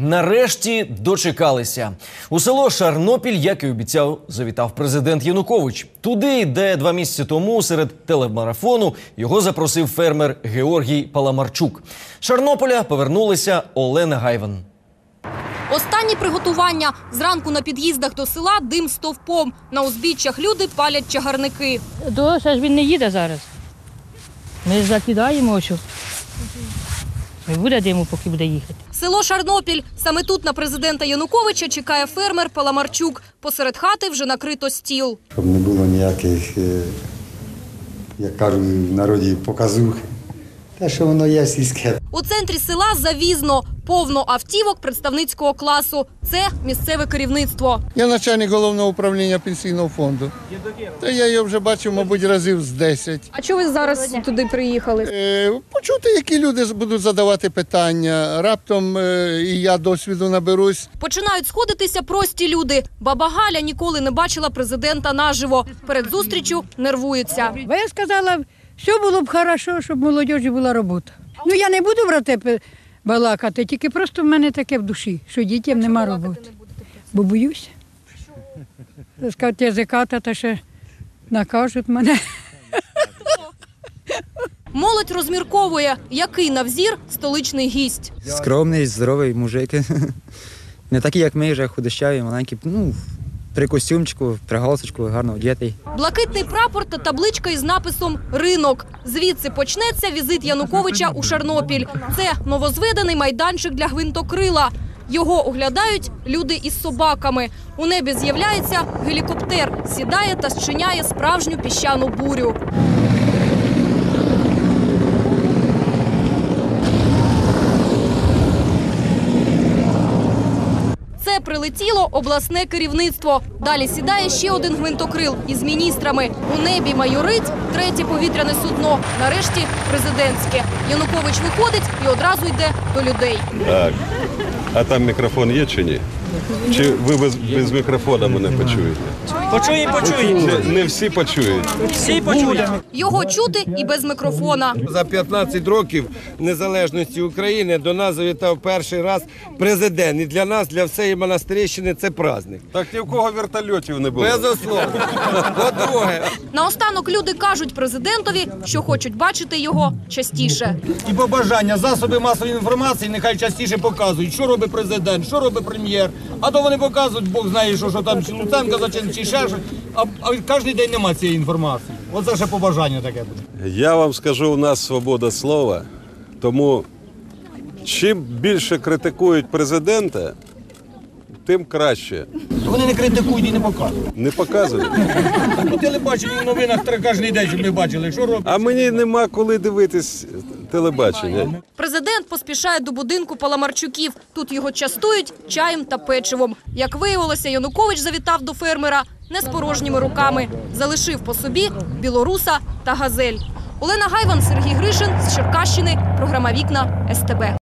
Нарешті дочекалися. У село Шарнопіль, як і обіцяв, завітав президент Янукович. Туди, де два місяці тому серед телемарафону його запросив фермер Георгій Паламарчук. Шарнополя повернулася Олена Гайван. Останні приготування. Зранку на під'їздах до села дим стовпом. На узбіччях люди палять чагарники. До ж він не їде зараз. Ми закидаємо, що не буде диму, поки буде їхати. Село Шарнопіль. Саме тут на президента Януковича чекає фермер Паламарчук. Посеред хати вже накрито стіл. щоб не було ніяких, е, як кажуть в народі, показух. Те, що воно є сільське. У центрі села завізно, повно автівок представницького класу. Це місцеве керівництво. Я начальник головного управління пенсійного фонду. Та я його вже бачив, мабуть, разів з 10. А чого ви зараз туди приїхали? Е, почути, які люди будуть задавати питання. Раптом е, і я досвіду наберусь. Починають сходитися прості люди. Баба Галя ніколи не бачила президента наживо. Перед зустрічю нервується. Я сказала, все було б хорошо, щоб молодіжі була робота. Ну я не буду про те балакати, тільки просто в мене таке в душі, що дітям нема роботи. Бо боюся. Скажуть, язика та ще накажуть мене. Молодь розмірковує, який на взір столичний гість. Скромний, здоровий мужик. Не такий, як ми, вже худощаві, маленький. Ну, при костюмчику, при галстучку, гарно одягтий. Блакитний прапор та табличка із написом Ринок. Звідси почнеться візит Януковича у Шарнопіль. Це новозведений майданчик для гвинтокрила. Його оглядають люди із собаками. У небі з'являється гелікоптер, сідає та зчиняє справжню піщану бурю. Прилетіло обласне керівництво. Далі сідає ще один гвинтокрил із міністрами. У небі майорить третє повітряне судно. Нарешті президентське. Янукович виходить і одразу йде до людей. Так. А там мікрофон є чи ні? Чи ви без, без мікрофона мене почуєте? Почуємо, почуємо. Не, не всі почують. Всі почують. Його чути і без мікрофона. За 15 років незалежності України до нас завітав перший раз президент. І для нас, для всієї монастирищини, це праздник. Так ні в кого вертольотів не було. Безусловно. По-друге, Наостанок люди кажуть президентові, що хочуть бачити його частіше. І побажання засоби масової інформації нехай частіше показують, що робить президент, що робить прем'єр. А то вони показують, Бог знає, що, що там чи Луценко зачин, чи ще щось. А, а кожен день немає цієї інформації. Оце ще побажання таке буде. Я вам скажу, у нас свобода слова, тому чим більше критикують президента, тим краще. Вони не критикують і не показують. Не показують. По телебаченню в новинах кожен день, щоб ми бачили, що робить. А мені нема коли дивитись телебачення. Президент поспішає до будинку Паламарчуків. Тут його частують чаєм та печивом. Як виявилося, Янукович завітав до фермера не з порожніми руками. Залишив по собі білоруса та газель. Олена Гайван, Сергій Гришин з Черкащини. Програма Вікна СТБ.